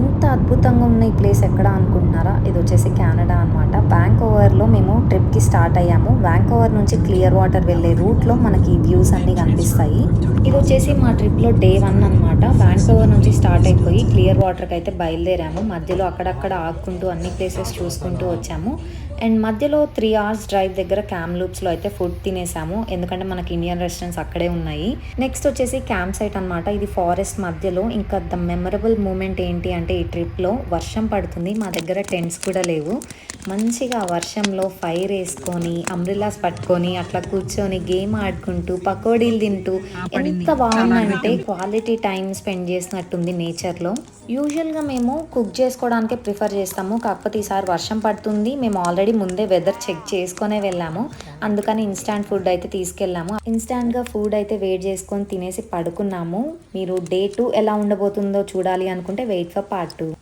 ఇంత అద్భుతంగా ఉన్న ఈ ప్లేస్ ఎక్కడ అనుకుంటున్నారా? ఇది వచ్చేసి కెనడా అనమాట వ్యాంకోవర్లో మేము ట్రిప్కి స్టార్ట్ అయ్యాము. వ్యాంకోవర్ నుంచి క్లియర్ వాటర్ వెళ్ళే రూట్లో మనకి వ్యూస్ అన్నీ కనిపిస్తాయి. ఇది వచ్చేసి మా ట్రిప్లో డే వన్ అనమాట వ్యాంకోవర్ నుంచి స్టార్ట్ అయిపోయి క్లియర్ వాటర్కి అయితే బయలుదేరాము. మధ్యలో అక్కడక్కడ ఆగుకుంటూ అన్ని ప్లేసెస్ చూసుకుంటూ వచ్చాము. అండ్ మధ్యలో త్రీ అవర్స్ డ్రైవ్ దగ్గర క్యామ్ లూప్స్లో అయితే ఫుడ్ తినేసాము. ఎందుకంటే మనకి ఇండియన్ రెస్టారెంట్స్ అక్కడే ఉన్నాయి. నెక్స్ట్ వచ్చేసి క్యాంప్ సైట్ అనమాట ఇది ఫారెస్ట్ మధ్యలో. ఇంకా ద మెమరబుల్ మూమెంట్ ఏంటి అంటే ఈ ట్రిప్లో వర్షం పడుతుంది. మా దగ్గర టెంట్స్ కూడా లేవు. మంచిగా వర్షంలో ఫైర్ వేసుకొని అంబ్రిల్లాస్ పట్టుకొని అట్లా కూర్చొని గేమ్ ఆడుకుంటూ పకోడీలు తింటూ ఎంత బాగుందంటే క్వాలిటీ టైం స్పెండ్ చేసినట్టుంది నేచర్లో యూజువల్గా మేము కుక్ చేసుకోవడానికే ప్రిఫర్ చేస్తాము. కాకపోతే ఈసారి వర్షం పడుతుంది. మేము ఆల్రెడీ ముందే వెదర్ చెక్ చేసుకునే వెళ్ళాము. అందుకని ఇన్స్టాంట్ ఫుడ్ అయితే తీసుకెళ్ళాము. ఇన్స్టాంట్గా ఫుడ్ అయితే వెయిట్ చేసుకొని తినేసి పడుకున్నాము. మీరు డే టూ ఎలా ఉండబోతుందో చూడాలి అనుకుంటే వెయిట్ ఫర్ పార్ట్ టూ.